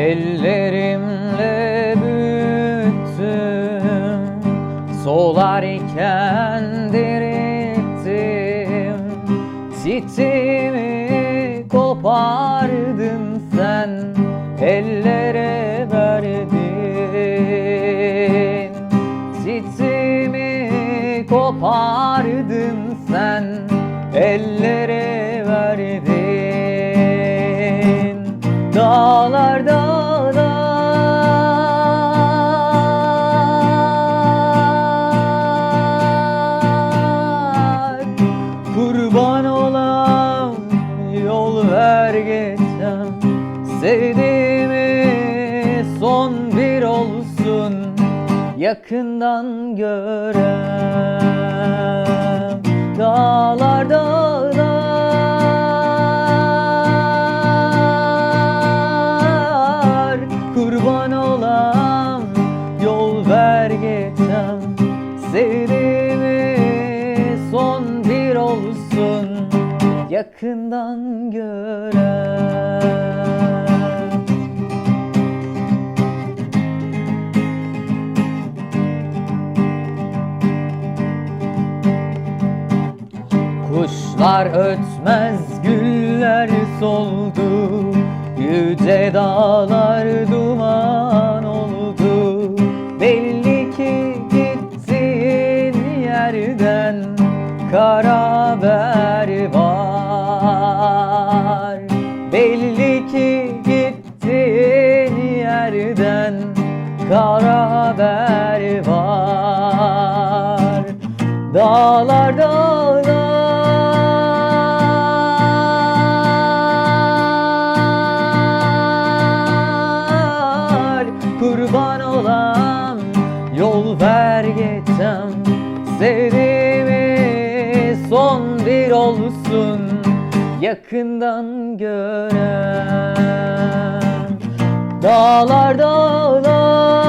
Ellerimle büyüttüm Solarken dirittim Çitimi kopardın sen Ellere verdin. Çitimi kopardın sen Ellere verdin. Dağlar Sevdiğimi son bir olsun Yakından görem. Dağlar dağlar Kurban olan yol ver geçsem Sevdiğimi son bir olsun Yakından görem Kuşlar ötmez, güller soldu. Yüce dağlar duman oldu. Belli ki gittiğin yerden kara haber var. Belli ki gittiğin yerden kara haber var. Dağlar Olan yol ver geçsem Sevdiğimi son bir olsun Yakından görem Dağlar dağlar.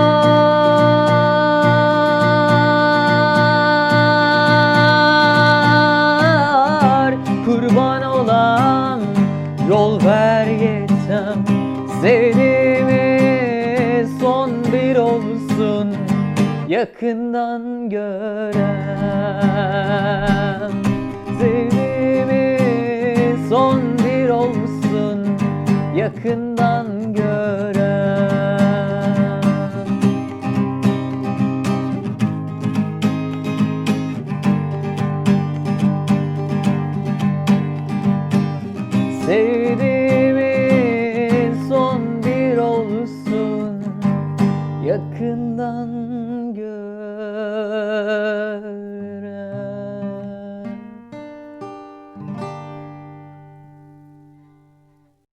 Kurban olan yol ver geçsem Sevdiğimi bir olsun Yakından görem Sevdiğimi son bir olsun Yakından görem Sevdiğimi Yakından